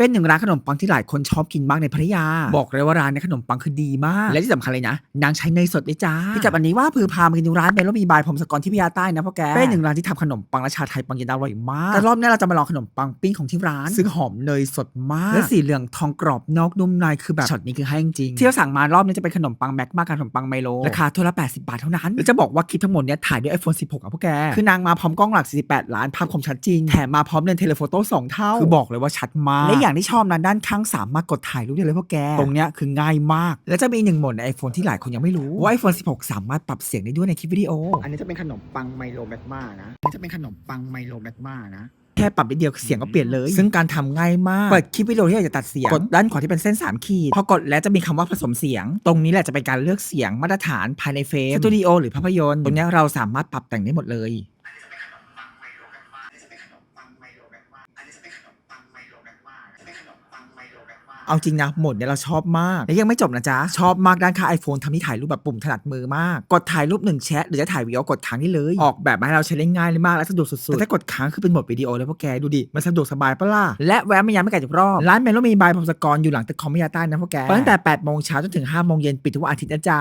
เป็นหนึ่งร้านขนมปังที่หลายคนชอบกินมากในพัทยา บอกเลยว่าร้านในขนมปังคือดีมาก และที่สำคัญเลยนะ นางใช้เนยสดด้วยจ้าพี่จับอันนี้ว่าพือพามากินที่ร้านเมลมีบายผมสกรที่พัทยาใต้นะพ่อแกเป็นหนึ่งร้านที่ทำขนมปังและชาไทยปังเย็นอร่อยมากแต่รอบนี้เราจะมาลองขนมปังปิ้งของที่ร้าน ซึ่งหอมเนยสดมากและสีเหลืองทองกรอบนอกนุ่มในคือแบบช็อตนี้คือให้จริงๆที่เราสั่งมารอบนี้จะเป็นขนมปังแม็กมากับขนมปังไมโลราคาถ้วยละ 80 บาทเท่านั้นแล้วจะบอกว่าคลิปทั้งหมดเนี้ยถ่ายด้วย iPhone 16อะพวกแกคือนางมาพร้อมกล้องหลัก 48 ล้านภาพคมชัดจริงแถมมาพร้อมเลนส์เทเลโฟโต้2เท่าคือบอกเลยว่าชัดมากและอย่างที่ชอบนั้นด้านข้างสามารถกดถ่ายรูปได้เลยพวกแก ตรงเนี้ยคือง่ายมาก แล้วจะมีหนึ่งโหมดใน iPhone ที่หลายคนยังไม่รู้ ว่า iPhone 16 สามารถปรับเสียงได้ด้วยในคลิปวิดีโอ อันนี้จะเป็นขนมปังไมโลแมกมานะอันนี้จะเป็นขนมปังไมโลแมกมานะแค่ปรับนิดเดียวเสียงก็เปลี่ยนเลย ซึ่งการทำง่ายมาก เปิดคลิปวิดีโอที่อยากจะตัดเสียง กดด้านขวาที่เป็นเส้น 3 ขีด พอกดแล้วจะมีคำว่าผสมเสียง ตรงนี้แหละจะเป็นการเลือกเสียงมาตรฐานภายในเฟรมสตูดิโอหรือภาพยนตร์ตรงเนี้ยเราสามารถปรับแต่งได้หมดเลย เอาจริงนะหมดเนี่ยเราชอบมากและยังไม่จบนะจ๊ะ ชอบมากด้านค่า iPhone ทำที่ถ่ายรูปแบบปุ่มถนัดมือมาก กดถ่ายรูปหนึ่งแชทหรือจะถ่ายวิดีโอกดค้างได้เลย ออกแบบมาให้เราใช้ได้ง่ายเลยมากและสะดวกสุดๆ แต่ถ้ากดค้างคือเป็นโหมดวิดีโอเลยพวกแกดูดิ มันสะดวกสบายปะล่ะ และแวะไม่ย้ำไม่ไกลจากรอบ ร้านเมลมีบายพงศกรอยู่หลังตึกคอมมิยาใต้นะพวกแกเปิดตั้งแต่8โมงเช้าจนถึง5โมงเย็นปิดทุกวันอาทิตย์นะจ๊ะ